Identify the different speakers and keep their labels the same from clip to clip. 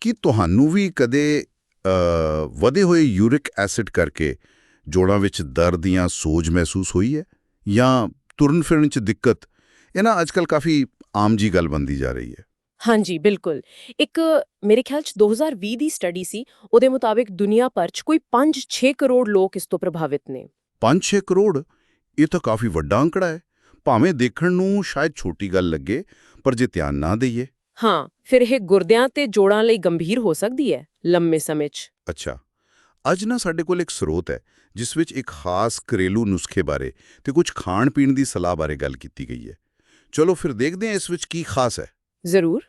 Speaker 1: ਕੀ ਤੁਹਾਨੂੰ ਵੀ ਕਦੇ ਵਧੇ ਹੋਏ ਯੂਰਿਕ ਐਸਿਡ ਕਰਕੇ ਜੋੜਾਂ ਵਿੱਚ ਦਰਦ ਜਾਂ ਸੋਜ ਮਹਿਸੂਸ ਹੋਈ ਹੈ? ਜਾਂ ਤੁਰਨ ਫਿਰਨ 'ਚ ਦਿੱਕਤ? ਇਹ ਨਾ ਅੱਜਕੱਲ ਕਾਫੀ ਆਮ ਜੀ ਗੱਲ ਬੰਦੀ ਜਾ ਰਹੀ ਹੈ।
Speaker 2: ਹਾਂਜੀ ਬਿਲਕੁਲ। ਇੱਕ ਮੇਰੇ ਖਿਆਲ ਚ 2020 ਦੀ ਸਟੱਡੀ ਸੀ ਉਹਦੇ ਮੁਤਾਬਿਕ ਦੁਨੀਆ ਭਰ ਚ ਕੋਈ 5-6 ਕਰੋੜ ਲੋਕ ਇਸ ਤੋਂ ਪ੍ਰਭਾਵਿਤ ਨੇ।
Speaker 1: 5-6 ਕਰੋੜ? ਇਹ ਤਾਂ ਕਾਫੀ ਵੱਡਾ ਅੰਕੜਾ ਹੈ। ਭਾਵੇਂ ਦੇਖਣ ਨੂੰ ਸ਼ਾਇਦ ਛੋਟੀ ਗੱਲ ਲੱਗੇ ਪਰ ਜੇ ਧਿਆਨ ਨਾ ਦਈਏ।
Speaker 2: ਹਾਂ ਫਿਰ ਇਹ ਗੁਰਦਿਆਂ ਤੇ ਜੋੜਾਂ ਲਈ ਗੰਭੀਰ ਹੋ ਸਕਦੀ ਹੈ ਲੰਮੇ ਸਮੇਂ 'ਚ।
Speaker 1: ਅੱਛਾ ਅੱਜ ਨਾ ਸਾਡੇ ਕੋਲ ਇੱਕ ਸਰੋਤ ਹੈ ਜਿਸ ਵਿੱਚ ਇੱਕ ਖਾਸ ਘਰੇਲੂ ਨੁਸਖੇ ਬਾਰੇ ਤੇ ਕੁਝ ਖਾਣ ਪੀਣ ਦੀ ਸਲਾਹ ਬਾਰੇ ਗੱਲ ਕੀਤੀ ਗਈ ਹੈ। ਚਲੋ ਫਿਰ ਦੇਖਦੇ ਹਾਂ ਇਸ ਵਿੱਚ ਕੀ ਖਾਸ ਹੈ।
Speaker 2: ਜ਼ਰੂਰ।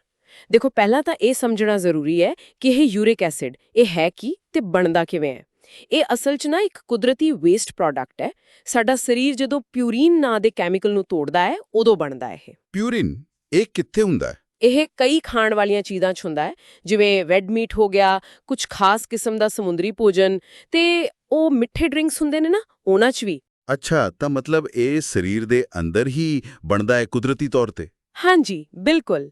Speaker 2: ਦੇਖੋ ਪਹਿਲਾਂ ਤਾਂ ਇਹ ਸਮਝਣਾ ਜ਼ਰੂਰੀ ਹੈ ਕਿ ਇਹ ਯੂਰਿਕ ਐਸਿਡ ਇਹ ਹੈ ਕੀ ਤੇ ਬਣਦਾ ਕਿਵੇਂ ਹੈ। ਇਹ ਅਸਲ 'ਚ ਨਾ ਇੱਕ ਕੁਦਰਤੀ ਵੇਸਟ ਪ੍ਰੋਡਕਟ ਹੈ। ਸਾਡਾ ਸਰੀਰ ਜਦੋਂ ਪਿਊਰਿਨ ਨਾਂ ਦੇ ਕੈਮੀਕਲ ਨੂੰ ਤੋੜਦਾ ਹੈ ਉਦੋਂ ਬਣਦਾ ਹੈ ਇਹ।
Speaker 1: ਪਿਊਰਿਨ ਇਹ ਕਿੱਥੇ ਹੁੰਦਾ ਹੈ?
Speaker 2: ਇਹ ਕਈ ਖਾਣ ਵਾਲੀਆਂ ਚੀਜ਼ਾਂ 'ਚ ਹੁੰਦਾ ਹੈ ਜਿਵੇਂ ਰੈੱਡ ਮੀਟ ਹੋ ਗਿਆ ਕੁਝ ਖਾਸ ਕਿਸਮ ਦਾ ਸਮੁੰਦਰੀ ਭੋਜਨ ਤੇ ਉਹ ਮਿੱਠੇ ਡਰਿੰਕਸ ਹੁੰਦੇ ਨੇ ਨਾ ਉਹਨਾਂ 'ਚ ਵੀ।
Speaker 1: ਅੱਛਾ ਤਾਂ ਮਤਲਬ ਇਹ ਸਰੀਰ ਦੇ ਅੰਦਰ ਹੀ ਬਣਦਾ ਹੈ ਕੁਦਰਤੀ ਤੌਰ ਤੇ?
Speaker 2: ਹਾਂਜੀ ਬਿਲਕੁਲ।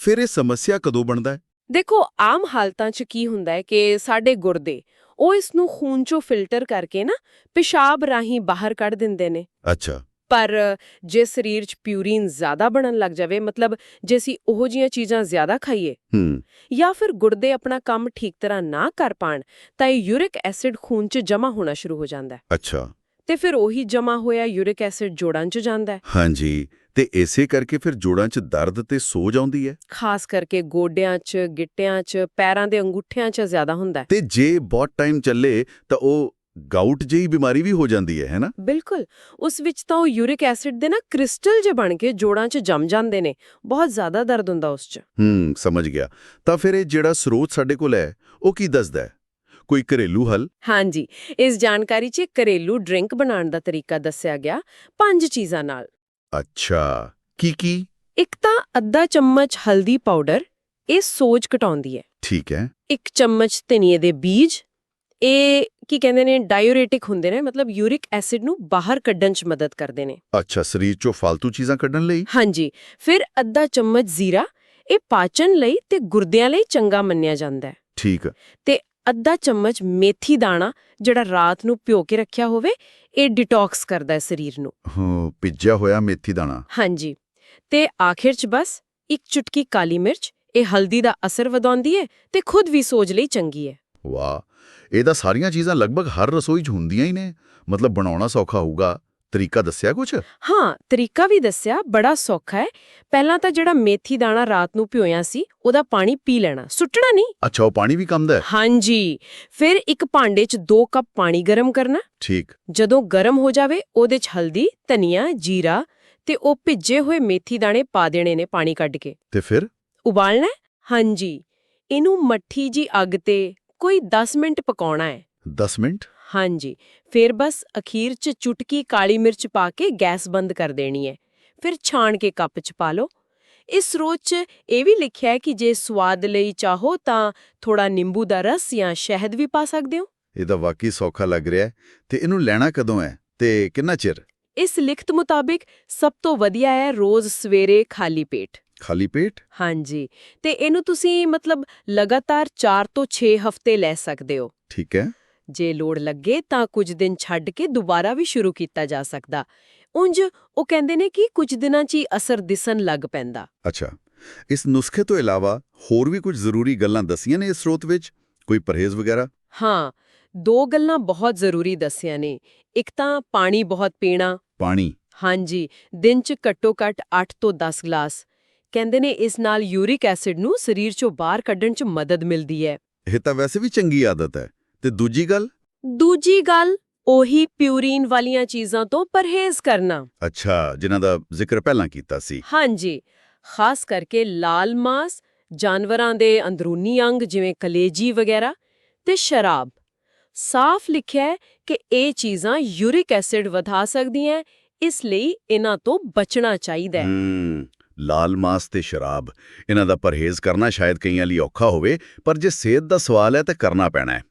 Speaker 1: ਫਿਰ ਇਹ ਸਮੱਸਿਆ ਕਦੋਂ ਬਣਦਾ ਹੈ?
Speaker 2: ਦੇਖੋ ਆਮ ਹਾਲਤਾਂ 'ਚ ਕੀ ਹੁੰਦਾ ਹੈ ਕਿ ਸਾਡੇ ਗੁਰਦੇ ਉਹ ਇਸ ਨੂੰ ਖੂਨ 'ਚੋਂ ਫਿਲਟਰ ਕਰਕੇ ਨਾ ਪਿਸ਼ਾਬ ਰਾਹੀਂ ਬਾਹਰ ਕੱਢ ਦਿੰਦੇ ਨੇ।
Speaker 1: ਅੱਛਾ।
Speaker 2: ਪਰ ਜੇ ਸਰੀਰ 'ਚ ਪਿਊਰਿਨ ਜ਼ਿਆਦਾ ਬਣਨ ਲੱਗ ਜਾਵੇ ਮਤਲਬ ਜੇ ਅਸੀਂ ਉਹੋ ਜੀਆਂ ਚੀਜ਼ਾਂ ਜ਼ਿਆਦਾ ਖਾਈਏ
Speaker 1: ਹੂੰ।
Speaker 2: ਜਾਂ ਫਿਰ ਗੁਰਦੇ ਆਪਣਾ ਕੰਮ ਠੀਕ ਤਰ੍ਹਾਂ ਨਾ ਕਰ ਪਾਣ ਤਾਂ ਇਹ ਯੂਰਿਕ ਐਸਿਡ ਖੂਨ 'ਚ ਜਮ੍ਹਾਂ ਹੋਣਾ ਸ਼ੁਰੂ ਹੋ ਜਾਂਦਾ ਹੈ।
Speaker 1: ਅੱਛਾ।
Speaker 2: ਤੇ ਫਿਰ ਉਹੀ ਜਮ੍ਹਾਂ ਹੋਇਆ ਯੂਰਿਕ ਐਸਿਡ ਜੋੜਾਂ 'ਚ ਜਾਂਦਾ ਹੈ।
Speaker 1: ਹਾਂਜੀ। ਤੇ ਇਸੇ ਕਰਕੇ ਫਿਰ ਜੋੜਾਂ 'ਚ ਦਰਦ ਤੇ ਸੋਜ ਆਉਂਦੀ ਹੈ?
Speaker 2: ਖਾਸ ਕਰਕੇ ਗੋਡਿਆਂ 'ਚ ਗਿੱਟਿਆਂ 'ਚ ਪੈਰਾਂ ਦੇ ਅੰਗੂਠਿਆਂ 'ਚ ਜ਼ਿਆਦਾ ਹੁੰਦਾ ਹੈ।
Speaker 1: ਤੇ ਜੇ ਬਹੁਤ ਟਾਈਮ ਚੱਲੇ ਤਾਂ ਉਹ ਗਾਊਟ ਜਿਹੀ ਬਿਮਾਰੀ ਵੀ ਹੋ ਜਾਂਦੀ ਹੈ ਹੈਨਾ?
Speaker 2: ਬਿਲਕੁਲ। ਉਸ ਵਿੱਚ ਤਾਂ ਉਹ ਯੂਰਿਕ ਐਸਿਡ ਦੇ ਨਾ ਕ੍ਰਿਸਟਲ ਜੇ ਬਣ ਕੇ ਜੋੜਾਂ 'ਚ ਜੰਮ ਜਾਂਦੇ ਨੇ। ਬਹੁਤ ਜ਼ਿਆਦਾ ਦਰਦ ਹੁੰਦਾ ਉਸ 'ਚ।
Speaker 1: ਹੂੰ ਸਮਝ ਗਿਆ। ਤਾਂ ਫਿਰ ਇਹ ਜਿਹੜਾ ਸਰੋਤ ਸਾਡੇ ਕੋਲ ਹੈ ਉਹ ਕੀ ਦੱਸਦਾ ਹੈ? ਕੋਈ ਘਰੇਲੂ ਹੱਲ?
Speaker 2: ਹਾਂਜੀ। ਇਸ ਜਾਣਕਾਰੀ 'ਚ ਘਰੇਲੂ ਡਰਿੰਕ ਬਣਾਉਣ ਦਾ ਤਰੀਕਾ ਦੱਸਿਆ ਗਿਆ। ਪੰਜ ਚੀਜ਼ਾਂ ਨਾਲ।
Speaker 1: ਅੱਛਾ। ਕੀ ਕੀ?
Speaker 2: ਇੱਕ ਤਾਂ ਅੱਧਾ ਚਮਚ ਹਲਦੀ ਪਾਊਡਰ। ਇਹ ਸੋਜ ਘਟਾਉਂਦੀ ਹੈ।
Speaker 1: ਠੀਕ ਹੈ।
Speaker 2: ਇੱਕ ਚਮਚ ਧਨੀਏ ਦੇ ਬੀਜ। ਇਹ ਕੀ ਕਹਿੰਦੇ ਨੇ ਡਾਇੂਰੇਟਿਕ ਹੁੰਦੇ ਨੇ ਮਤਲਬ ਯੂਰਿਕ ਐਸਿਡ ਨੂੰ ਬਾਹਰ ਕੱਢਣ 'ਚ ਮਦਦ ਕਰਦੇ ਨੇ।
Speaker 1: ਅੱਛਾ ਸਰੀਰ 'ਚੋਂ ਫालतू ਚੀਜ਼ਾਂ ਕੱਢਣ ਲਈ?
Speaker 2: ਹਾਂਜੀ ਫਿਰ ਅੱਧਾ ਚਮਚ ਜ਼ੀਰਾ ਇਹ ਪਾਚਨ ਲਈ ਤੇ ਗੁਰਦਿਆਂ ਲਈ ਚੰਗਾ ਮੰਨਿਆ ਜਾਂਦਾ ਹੈ।
Speaker 1: ਠੀਕ।
Speaker 2: ਤੇ ਅੱਧਾ ਚਮਚ ਮੇਥੀ ਦਾਣਾ ਜਿਹੜਾ ਰਾਤ ਨੂੰ ਭਿਓ ਕੇ ਰੱਖਿਆ ਹੋਵੇ ਇਹ ਡਿਟੌਕਸ ਕਰਦਾ ਹੈ ਸਰੀਰ ਨੂੰ।
Speaker 1: ਹਾਂ ਭਿੱਜਿਆ ਹੋਇਆ ਮੇਥੀ ਦਾਣਾ।
Speaker 2: ਹਾਂਜੀ ਤੇ ਆਖਿਰ 'ਚ ਬਸ ਇੱਕ ਚੁਟਕੀ ਕਾਲੀ ਮਿਰਚ ਇਹ ਹਲਦੀ ਦਾ ਅਸਰ ਵਧਾਉਂਦੀ ਹੈ ਤੇ ਖੁਦ ਵੀ ਸੋਜ ਲਈ ਚੰਗੀ ਹੈ।
Speaker 1: ਵਾਹ ਇਹ ਤਾਂ ਸਾਰੀਆਂ ਚੀਜ਼ਾਂ ਲਗਭਗ ਹਰ ਰਸੋਈ 'ਚ ਹੁੰਦੀਆਂ ਹੀ ਨੇ। ਮਤਲਬ ਬਣਾਉਣਾ ਸੌਖਾ ਹੋਊਗਾ। ਤਰੀਕਾ ਦੱਸਿਆ ਕੁਛ?
Speaker 2: ਹਾਂ ਤਰੀਕਾ ਵੀ ਦੱਸਿਆ ਬੜਾ ਸੌਖਾ ਹੈ। ਪਹਿਲਾਂ ਤਾਂ ਜਿਹੜਾ ਮੇਥੀ ਦਾਣਾ ਰਾਤ ਨੂੰ ਭਿਓਇਆ ਸੀ ਉਹਦਾ ਪਾਣੀ ਪੀ ਲੈਣਾ। ਸੁੱਟਣਾ ਨਹੀਂ।
Speaker 1: ਅੱਛਾ ਉਹ ਪਾਣੀ ਵੀ ਕੰਮ ਦਾ ਹੈ?
Speaker 2: ਹਾਂਜੀ। ਫਿਰ ਇੱਕ ਭਾਂਡੇ 'ਚ 2 ਕੱਪ ਪਾਣੀ ਗਰਮ ਕਰਨਾ।
Speaker 1: ਠੀਕ।
Speaker 2: ਜਦੋਂ ਗਰਮ ਹੋ ਜਾਵੇ ਉਹਦੇ 'ਚ ਹਲਦੀ ਧਨੀਆ ਜੀਰਾ ਤੇ ਉਹ ਭਿੱਜੇ ਹੋਏ ਮੇਥੀ ਦਾਣੇ ਪਾ ਦੇਣੇ ਨੇ ਪਾਣੀ ਕੱਢ ਕੇ।
Speaker 1: ਤੇ ਫਿਰ?
Speaker 2: ਉਬਾਲਣਾ? ਹਾਂਜੀ। ਇਹਨੂੰ ਮੱਠੀ ਜੀ ਅੱਗ ਤੇ ਕੋਈ 10 ਮਿੰਟ ਪਕਾਉਣਾ ਹੈ।
Speaker 1: 10 ਮਿੰਟ?
Speaker 2: ਹਾਂਜੀ। ਫਿਰ ਬਸ ਅਖੀਰ 'ਚ ਚੁਟਕੀ ਕਾਲੀ ਮਿਰਚ ਪਾ ਕੇ ਗੈਸ ਬੰਦ ਕਰ ਦੇਣੀ ਹੈ। ਫਿਰ ਛਾਣ ਕੇ ਕੱਪ 'ਚ ਪਾ ਲਓ। ਇਸ ਸਰੋਤ 'ਚ ਇਹ ਵੀ ਲਿਖਿਆ ਹੈ ਕਿ ਜੇ ਸਵਾਦ ਲਈ ਚਾਹੋ ਤਾਂ ਥੋੜਾ ਨਿੰਬੂ ਦਾ ਰਸ ਜਾਂ ਸ਼ਹਿਦ ਵੀ ਪਾ ਸਕਦੇ ਹੋ।
Speaker 1: ਇਹ ਤਾਂ ਵਾਕਈ ਸੌਖਾ ਲੱਗ ਰਿਹਾ ਹੈ। ਤੇ ਇਹਨੂੰ ਲੈਣਾ ਕਦੋਂ ਹੈ? ਤੇ ਕਿੰਨਾ ਚਿਰ?
Speaker 2: ਇਸ ਲਿਖਤ ਮੁਤਾਬਿਕ ਸਭ ਤੋਂ ਵਧੀਆ ਹੈ ਰੋਜ਼ ਸਵੇਰੇ ਖਾਲੀ ਪੇਟ।
Speaker 1: ਖਾਲੀ ਪੇਟ?
Speaker 2: ਹਾਂਜੀ ਤੇ ਇਹਨੂੰ ਤੁਸੀਂ ਮਤਲਬ ਲਗਾਤਾਰ 4 ਤੋਂ 6 ਹਫ਼ਤੇ ਲੈ ਸਕਦੇ ਹੋ।
Speaker 1: ਠੀਕ ਹੈ।
Speaker 2: ਜੇ ਲੋੜ ਲੱਗੇ ਤਾਂ ਕੁਝ ਦਿਨ ਛੱਡ ਕੇ ਦੁਬਾਰਾ ਵੀ ਸ਼ੁਰੂ ਕੀਤਾ ਜਾ ਸਕਦਾ। ਉਂਝ ਉਹ ਕਹਿੰਦੇ ਨੇ ਕਿ ਕੁਝ ਦਿਨਾਂ 'ਚ ਹੀ ਅਸਰ ਦਿਸਣ ਲੱਗ ਪੈਂਦਾ।
Speaker 1: ਅੱਛਾ ਇਸ ਨੁਸਖੇ ਤੋਂ ਇਲਾਵਾ ਹੋਰ ਵੀ ਕੁਝ ਜ਼ਰੂਰੀ ਗੱਲਾਂ ਦਸੀਆਂ ਨੇ ਇਸ ਸਰੋਤ ਵਿੱਚ? ਕੋਈ ਪਰਹੇਜ਼ ਵਗੈਰਾ?
Speaker 2: ਹਾਂ ਦੋ ਗੱਲਾਂ ਬਹੁਤ ਜ਼ਰੂਰੀ ਦੱਸੀਆਂ ਨੇ। ਇੱਕ ਤਾਂ ਪਾਣੀ ਬਹੁਤ ਪੀਣਾ।
Speaker 1: ਪਾਣੀ।
Speaker 2: ਹਾਂਜੀ ਦਿਨ 'ਚ ਘੱਟੋ-ਘੱਟ 8 ਤੋਂ 10 ਗਲਾਸ। ਕਹਿੰਦੇ ਨੇ ਇਸ ਨਾਲ ਯੂਰਿਕ ਐਸਿਡ ਨੂੰ ਸਰੀਰ 'ਚੋਂ ਬਾਹਰ ਕੱਢਣ 'ਚ ਮਦਦ ਮਿਲਦੀ ਹੈ।
Speaker 1: ਇਹ ਤਾਂ ਵੈਸੇ ਵੀ ਚੰਗੀ ਆਦਤ ਹੈ। ਤੇ ਦੂਜੀ ਗੱਲ?
Speaker 2: ਦੂਜੀ ਗੱਲ ਉਹੀ ਪਿਊਰਿਨ ਵਾਲੀਆਂ ਚੀਜ਼ਾਂ ਤੋਂ ਪਰਹੇਜ਼ ਕਰਨਾ।
Speaker 1: ਅੱਛਾ ਜਿਨ੍ਹਾਂ ਦਾ ਜ਼ਿਕਰ ਪਹਿਲਾਂ ਕੀਤਾ ਸੀ।
Speaker 2: ਹਾਂਜੀ। ਖਾਸ ਕਰਕੇ ਲਾਲ ਮਾਸ ਜਾਨਵਰਾਂ ਦੇ ਅੰਦਰੂਨੀ ਅੰਗ ਜਿਵੇਂ ਕਲੇਜੀ ਵਗੈਰਾ ਤੇ ਸ਼ਰਾਬ। ਸਾਫ਼ ਲਿਖਿਆ ਹੈ ਕਿ ਇਹ ਚੀਜ਼ਾਂ ਯੂਰਿਕ ਐਸਿਡ ਵਧਾ ਸਕਦੀਆਂ ਇਸ ਲਈ ਇਹਨਾਂ ਤੋਂ ਬਚਣਾ ਚਾਹੀਦਾ ਹੈ।
Speaker 1: ਹੂੰ। ਲਾਲ ਮਾਸ ਤੇ ਸ਼ਰਾਬ। ਇਹਨਾਂ ਦਾ ਪਰਹੇਜ਼ ਕਰਨਾ ਸ਼ਾਇਦ ਕਈਆਂ ਲਈ ਔਖਾ ਹੋਵੇ ਪਰ ਜੇ ਸਿਹਤ ਦਾ ਸਵਾਲ ਹੈ ਤਾਂ ਕਰਨਾ ਪੈਣਾ ਹੈ।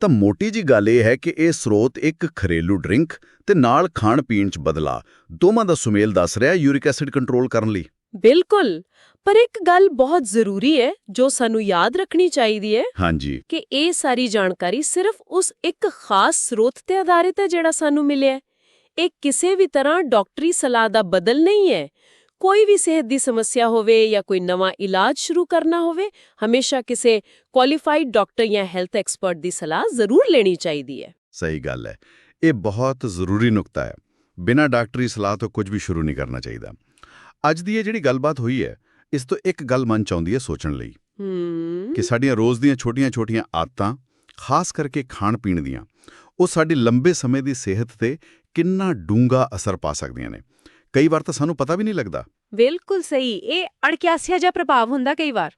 Speaker 1: ਤਾਂ ਮੋਟੀ ਜੀ ਗੱਲ ਇਹ ਹੈ ਕਿ ਇਹ ਸਰੋਤ ਇੱਕ ਘਰੇਲੂ ਡਰਿੰਕ ਤੇ ਨਾਲ ਖਾਣ ਪੀਣ ਚ ਬਦਲਾ। ਦੋਵਾਂ ਦਾ ਸੁਮੇਲ ਦੱਸ ਰਿਹਾ ਯੂਰਿਕ ਐਸਿਡ ਕੰਟਰੋਲ ਕਰਨ ਲਈ।
Speaker 2: ਬਿਲਕੁਲ। ਪਰ ਇੱਕ ਗੱਲ ਬਹੁਤ ਜ਼ਰੂਰੀ ਹੈ ਜੋ ਸਾਨੂੰ ਯਾਦ ਰੱਖਣੀ ਚਾਹੀਦੀ ਹੈ
Speaker 1: ਹਾਂਜੀ।
Speaker 2: ਕਿ ਇਹ ਸਾਰੀ ਜਾਣਕਾਰੀ ਸਿਰਫ ਉਸ ਇੱਕ ਖਾਸ ਸਰੋਤ ਤੇ ਆਧਾਰਿਤ ਹੈ ਜਿਹੜਾ ਸਾਨੂੰ ਮਿਲਿਆ। ਇਹ ਕਿਸੇ ਵੀ ਤਰ੍ਹਾਂ ਡਾਕਟਰੀ ਸਲਾਹ ਦਾ ਬਦਲ ਨਹੀਂ ਹੈ। ਕੋਈ ਵੀ ਸਿਹਤ ਦੀ ਸਮੱਸਿਆ ਹੋਵੇ ਜਾਂ ਕੋਈ ਨਵਾਂ ਇਲਾਜ ਸ਼ੁਰੂ ਕਰਨਾ ਹੋਵੇ ਹਮੇਸ਼ਾ ਕਿਸੇ ਕੁਆਲੀਫਾਈਡ ਡਾਕਟਰ ਜਾਂ ਹੈਲਥ ਐਕਸਪਰਟ ਦੀ ਸਲਾਹ ਜ਼ਰੂਰ ਲੈਣੀ ਚਾਹੀਦੀ ਹੈ।
Speaker 1: ਸਹੀ ਗੱਲ ਹੈ। ਇਹ ਬਹੁਤ ਜ਼ਰੂਰੀ ਨੁਕਤਾ ਹੈ। ਬਿਨਾਂ ਡਾਕਟਰੀ ਸਲਾਹ ਤੋਂ ਕੁਝ ਵੀ ਸ਼ੁਰੂ ਨਹੀਂ ਕਰਨਾ ਚਾਹੀਦਾ। ਅੱਜ ਦੀ ਇਹ ਜਿਹੜੀ ਗੱਲਬਾਤ ਹੋਈ ਹੈ ਇਸ ਤੋਂ ਇੱਕ ਗੱਲ ਮਨ ਚ ਆਉਂਦੀ ਹੈ ਸੋਚਣ ਲਈ ਕਿ ਸਾਡੀਆਂ ਰੋਜ਼ ਦੀਆਂ ਛੋਟੀਆਂ-ਛੋਟੀਆਂ ਆਦਤਾਂ ਖਾਸ ਕਰਕੇ ਖਾਣ ਪੀਣ ਦੀਆਂ ਉਹ ਸਾਡੀ ਲੰਬੇ ਸਮੇਂ ਦੀ ਸਿਹਤ ਤੇ ਕਿੰਨਾ ਡੂੰਘਾ ਅਸਰ ਪਾ ਸਕਦੀਆਂ ਨੇ। ਕਈ ਵਾਰ ਤਾਂ ਸਾਨੂੰ ਪਤਾ ਵੀ ਨਹੀਂ ਲੱਗਦਾ।
Speaker 3: ਬਿਲਕੁਲ ਸਹੀ। ਇਹ ਅੜਕਿਆਸਿਆ ਜਿਹਾ ਪ੍ਰਭਾਵ ਹੁੰਦਾ ਕਈ ਵਾਰ।